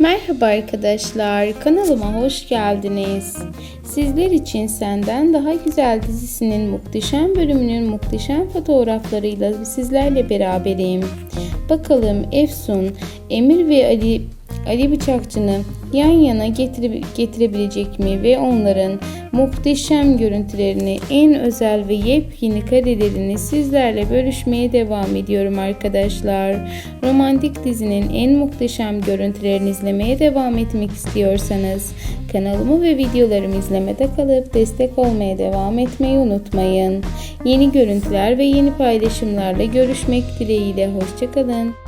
Merhaba arkadaşlar, kanalıma hoş geldiniz. Sizler için Senden Daha Güzel dizisinin muhteşem bölümünün muhteşem fotoğraflarıyla sizlerle beraberim. Bakalım Efsun, Emir ve Ali Ali Bıçakçı'nı yan yana getire, getirebilecek mi ve onların muhteşem görüntülerini, en özel ve yepyeni karelerini sizlerle bölüşmeye devam ediyorum arkadaşlar. Romantik dizinin en muhteşem görüntülerini izlemeye devam etmek istiyorsanız kanalımı ve videolarımı izlemede kalıp destek olmaya devam etmeyi unutmayın. Yeni görüntüler ve yeni paylaşımlarla görüşmek dileğiyle hoşçakalın.